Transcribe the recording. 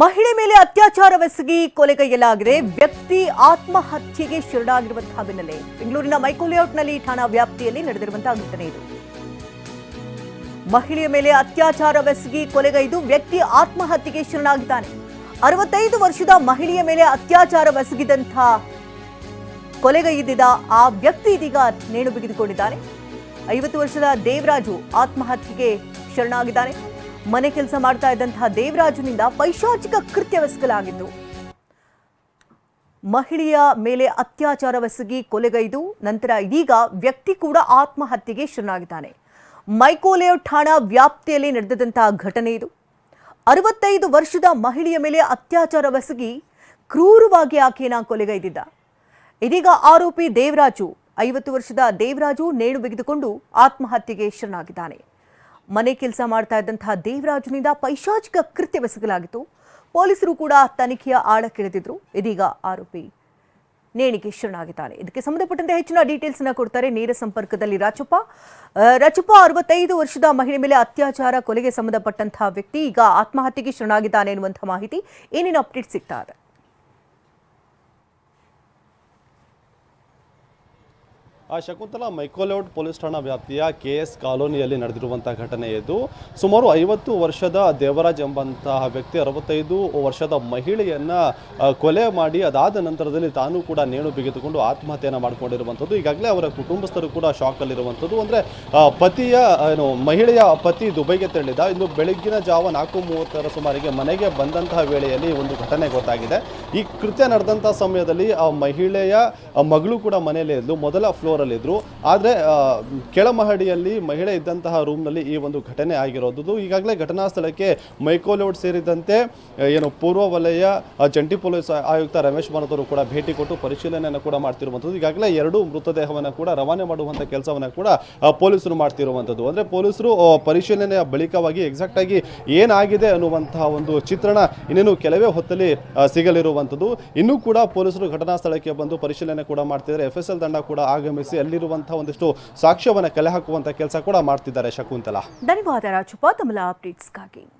ಮಹಿಳೆ ಮೇಲೆ ಅತ್ಯಾಚಾರವೆಸಗಿ ಕೊಲೆಗೈಯಲಾಗಿದೆ ವ್ಯಕ್ತಿ ಆತ್ಮಹತ್ಯೆಗೆ ಶರಣಾಗಿರುವಂತಹ ಬೆನ್ನಲ್ಲೇ ಬೆಂಗಳೂರಿನ ಮೈಕೋಲೇಔಟ್ನಲ್ಲಿ ಠಾಣಾ ವ್ಯಾಪ್ತಿಯಲ್ಲಿ ನಡೆದಿರುವಂತಹ ಘಟನೆ ಇದು. ಮಹಿಳೆಯ ಮೇಲೆ ಅತ್ಯಾಚಾರವೆಸಗಿ ಕೊಲೆಗೈದು ವ್ಯಕ್ತಿ ಆತ್ಮಹತ್ಯೆಗೆ ಶರಣಾಗಿದ್ದಾನೆ. ಅರವತ್ತೈದು ವರ್ಷದ ಮಹಿಳೆಯ ಮೇಲೆ ಅತ್ಯಾಚಾರವೆಸಗಿದಂಥ ಕೊಲೆಗೈದಿದ್ದ ಆ ವ್ಯಕ್ತಿ ಇದೀಗ ನೇಣು ಬಿಗಿದುಕೊಂಡಿದ್ದಾನೆ. ಐವತ್ತು ವರ್ಷದ ದೇವರಾಜು ಆತ್ಮಹತ್ಯೆಗೆ ಶರಣಾಗಿದ್ದಾನೆ. ಮನೆ ಕೆಲಸ ಮಾಡ್ತಾ ಇದ್ದಂತಹ ದೇವರಾಜುನಿಂದ ಪೈಶಾಚಿಕ ಕೃತ್ಯವೆಸಗಲಾಗಿದ್ದು ಮಹಿಳೆಯ ಮೇಲೆ ಅತ್ಯಾಚಾರವೆಸಗಿ ಕೊಲೆಗೈದು ನಂತರ ಇದೀಗ ವ್ಯಕ್ತಿ ಕೂಡ ಆತ್ಮಹತ್ಯೆಗೆ ಶರಣಾಗಿದ್ದಾನೆ. ಮೈಕೋಲೇಔಟ್ ಠಾಣಾ ವ್ಯಾಪ್ತಿಯಲ್ಲಿ ನಡೆದಂತಹ ಘಟನೆ ಇದು. ಅರವತ್ತೈದು ವರ್ಷದ ಮಹಿಳೆಯ ಮೇಲೆ ಅತ್ಯಾಚಾರವೆಸಗಿ ಕ್ರೂರವಾಗಿ ಆಕೆಯನ್ನ ಕೊಲೆಗೈದಿದ್ದ ಇದೀಗ ಆರೋಪಿ ದೇವರಾಜು, ಐವತ್ತು ವರ್ಷದ ದೇವರಾಜು ನೇಣು ಬಿಗಿದುಕೊಂಡು ಆತ್ಮಹತ್ಯೆಗೆ ಶರಣಾಗಿದ್ದಾನೆ. ಮನೆ ಕೆಲಸ ಮಾಡ್ತಾ ಇದ್ದಂತಹ ದೇವರಾಜನಿಂದ ಪೈಶಾಚಿಕ ಕೃತ್ಯವೆಸಗಲಾಗಿತ್ತು ಪೊಲೀಸರು ಕೂಡ ತನಿಖೆಯ ಆಳಕ್ಕಿಳಿದಿದ್ರು. ಇದೀಗ ಆರೋಪಿ ನೇಣಿಗೆ ಶರಣಾಗಿದ್ದಾನೆ ಇದಕ್ಕೆ ಸಂಬಂಧಪಟ್ಟಂತೆ ಹೆಚ್ಚಿನ ಡೀಟೇಲ್ಸ್ ಅನ್ನ ಕೊಡ್ತಾರೆ ನೇರ ಸಂಪರ್ಕದಲ್ಲಿ ರಾಜಪ್ಪ. ರಾಚಪ್ಪ ಅರವತ್ತೈದು ವರ್ಷದ ಮಹಿಳೆ ಮೇಲೆ ಅತ್ಯಾಚಾರ, ಕೊಲೆಗೆ ಸಂಬಂಧಪಟ್ಟಂತಹ ವ್ಯಕ್ತಿ ಈಗ ಆತ್ಮಹತ್ಯೆಗೆ ಶರಣಾಗಿದ್ದಾನೆ ಎನ್ನುವಂತಹ ಮಾಹಿತಿ ಏನೇನು ಅಪ್ಡೇಟ್ ಸಿಗ್ತಾ ಇದೆ? ಆ ಶಕುಂತಲಾ ಮೈಕೋಲೌಡ್ ಪೊಲೀಸ್ ಠಾಣಾ ವ್ಯಾಪ್ತಿಯ ಕೆ ಎಸ್ ಕಾಲೋನಿಯಲ್ಲಿ ನಡೆದಿರುವಂಥ ಘಟನೆ ಇದು. ಸುಮಾರು ಐವತ್ತು ವರ್ಷದ ದೇವರಾಜ್ ಎಂಬಂತಹ ವ್ಯಕ್ತಿ, ಅರವತ್ತೈದು ವರ್ಷದ ಮಹಿಳೆಯನ್ನ ಕೊಲೆ ಮಾಡಿ ಅದಾದ ನಂತರದಲ್ಲಿ ತಾನು ಕೂಡ ನೇಣು ಬಿಗಿದುಕೊಂಡು ಆತ್ಮಹತ್ಯೆಯನ್ನು ಮಾಡಿಕೊಂಡಿರುವಂಥದ್ದು. ಈಗಾಗಲೇ ಅವರ ಕುಟುಂಬಸ್ಥರು ಕೂಡ ಶಾಕ್ ಅಲ್ಲಿರುವಂಥದ್ದು ಅಂದರೆ ಪತಿಯ ಏನು, ಮಹಿಳೆಯ ಪತಿ ದುಬೈಗೆ ತೆರಳಿದ. ಇಂದು ಬೆಳಗ್ಗಿನ ಜಾವ ನಾಲ್ಕು ಮೂವತ್ತರ ಸುಮಾರಿಗೆ ಮನೆಗೆ ಬಂದಂತಹ ವೇಳೆಯಲ್ಲಿ ಒಂದು ಘಟನೆ ಗೊತ್ತಾಗಿದೆ. ಈ ಕೃತ್ಯ ನಡೆದಂಥ ಸಮಯದಲ್ಲಿ ಆ ಮಹಿಳೆಯ ಮಗಳು ಕೂಡ ಮನೆಯಲ್ಲೇ ಇದ್ಲು. ಮೊದಲ ಫ್ಲೋರಲ್ಲಿದ್ದರು ಆದರೆ ಕೆಳಮಹಡಿಯಲ್ಲಿ ಮಹಿಳೆ ಇದ್ದಂತಹ ರೂಮ್ನಲ್ಲಿ ಈ ಒಂದು ಘಟನೆ ಆಗಿರೋದು. ಈಗಾಗಲೇ ಘಟನಾ ಸ್ಥಳಕ್ಕೆ ಮೈಕೋಲೋಡ್ ಸೇರಿದಂತೆ ಏನು ಪೂರ್ವ ವಲಯ ಜಂಟಿ ಪೊಲೀಸ್ ಆಯುಕ್ತ ರಮೇಶ್ ಭಾರತ್ ಕೂಡ ಭೇಟಿ ಕೊಟ್ಟು ಪರಿಶೀಲನೆಯನ್ನು ಕೂಡ ಮಾಡ್ತಿರುವಂಥದ್ದು. ಈಗಾಗಲೇ ಎರಡು ಮೃತದೇಹವನ್ನು ಕೂಡ ರವಾನೆ ಮಾಡುವಂಥ ಕೆಲಸವನ್ನು ಕೂಡ ಪೊಲೀಸರು ಮಾಡ್ತಿರುವಂಥದ್ದು. ಅಂದರೆ ಪೊಲೀಸರು ಪರಿಶೀಲನೆಯ ಬಳಿಕವಾಗಿ ಎಕ್ಸಾಕ್ಟ್ ಆಗಿ ಏನಾಗಿದೆ ಅನ್ನುವಂತಹ ಒಂದು ಚಿತ್ರಣ ಇನ್ನೇನು ಕೆಲವೇ ಹೊತ್ತಲ್ಲಿ ಸಿಗಲಿರುವಂಥದ್ದು. ಇನ್ನೂ ಕೂಡ ಪೊಲೀಸರು ಘಟನಾ ಸ್ಥಳಕ್ಕೆ ಬಂದು ಪರಿಶೀಲನೆ ಕೂಡ ಮಾಡ್ತಿದ್ದಾರೆ. ಎಫ್ ಎಸ್ ಎಲ್ ತಂಡ ಕೂಡ ಆಗಮಿಸಿ ಅಲ್ಲಿರುವಂತಹ ಒಂದಿಷ್ಟು ಸಾಕ್ಷ್ಯವನ್ನು ಕಲೆ ಹಾಕುವಂತಹ ಕೆಲಸ ಕೂಡ ಮಾಡ್ತಿದ್ದಾರೆ ಶಕುಂತಲಾ. ಧನ್ಯವಾದ ರಾಜಪ್ಪ ತಮ್ಮ ಅಪ್ಡೇಟ್ಸ್ಗಾಗಿ.